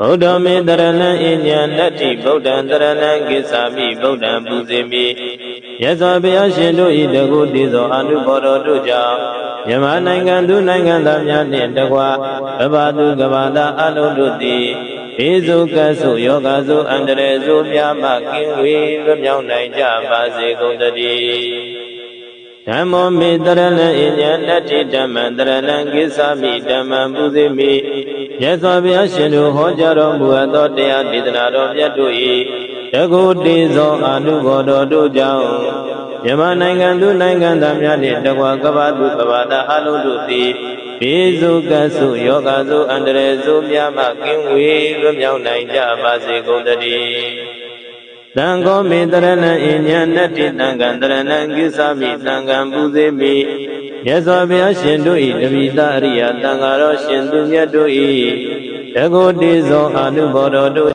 ဗုဒ္ဓမေတရဏံအညံနတ္တိဗုဒ္ဓံတရဏံကိစ္ဆာမိဗုဒ္ဓံပူဇေမိယသောဘုရားရှင်တို့ဤတကုတည်သောအနုဘော်တော်တို့ကြောင့်မြန်မာနိုင်ငံသူနိုင်ငံသားများနှင့်တကွကမ္ဘာသူကမ္ဘာသားအလုံးတို့သည်ဘေးစုကဆုယောဂဆုအန္တရာယ်ဆုများမှကင်းဝေးလွတ်မြောက်နိုင်ကြပါစေကုန်သတည်းဓမ္မောမေတရဏံအညံနတ္တိဓမ္မံတရဏံကိစ္ဆာမိဓမ္မံပူဇေမိ ယသောဘုရားရှင်တို့ဟောကြားတော်မူအပ်သောတရားဒေသနာတော်မြတ်တို့၏တကုတေသောအာနုဘော်တော်တို့ကြောင့်မြန်မာနိုင်ငံသူနိုင်ငံသားများနှင့်တကွာကမ္ဘာသူကမ္ဘာသားအလုံးတို့သည်ဘေးစုကဆုယောဂဆုအန္တရာယ်ဆုများမှကင်းဝေးလွတ်မြောက်နိုင်ကြပါစေကုန်သတည်းတံဃောမေတရဏံအညံနတ္တိတံကံတရဏံကိသမိတံကံပူဇေမိ မြတ်စွာဘုရားရှင်တို့၏တပိသအရိယတန်ဃာတော်ရှင်သူမြတ်တို့၏တကုတေဇောအာနုဘော်တော်တို့